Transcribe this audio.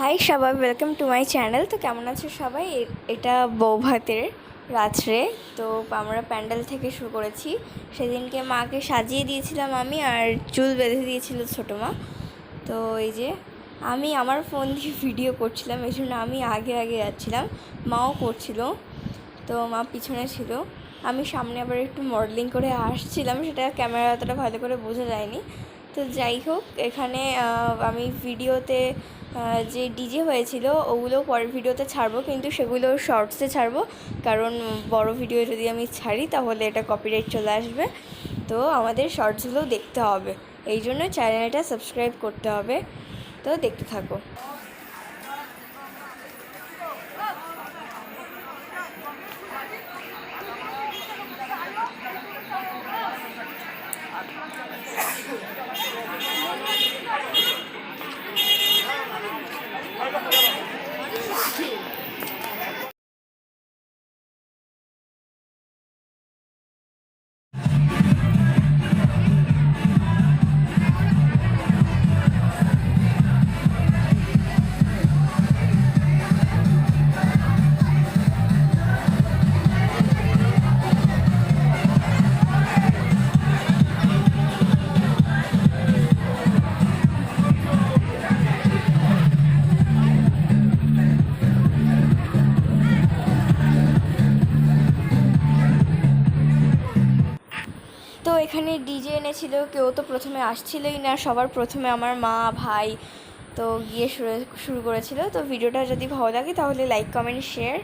High সবাই welcome to my channel তো কেমন আছো সবাই? এটা বৌভাতের রাত্রে। তো আমরা প্যান্ডেল থেকে শুরু করেছি। সেদিনকে মাকে সাজিয়ে দিয়েছিলাম আমি আর চুল বেঁধে দিয়েছিল ছোটো মা। তো এই যে, আমি আমার ফোন দিয়ে ভিডিও করছিলাম, এই জন্য আমি আগে আগে যাচ্ছিলাম। মাও করছিল। তো মা পিছনে ছিল। আমি সামনে আবার একটু মডেলিং করে আসছিলাম। সেটা ক্যামেরা অতটা ভালো করে বোঝা যায়নি। তো যাই হোক, এখানে আমি ভিডিওতে যে ডিজে হয়েছিল, ওগুলো পরের ভিডিওতে ছাড়বো, কিন্তু সেগুলো শর্টসে ছাড়বো। কারণ বড় ভিডিও যদি আমি ছাড়ি, তাহলে এটা কপিরাইট চলে আসবে। তো আমাদের শর্টসগুলো দেখতে হবে। এই জন্য চ্যানেলটা সাবস্ক্রাইব করতে হবে। তো দেখতে থাকো। এখানে ডিজে এনেছিল, কেউ তো প্রথমে আসছিলই না, সবার প্রথমে আমার মা, ভাই তো গিয়ে শুরু শুরু করেছিল। তো ভিডিওটা যদি ভালো লাগে তাহলে লাইক কমেন্ট শেয়ার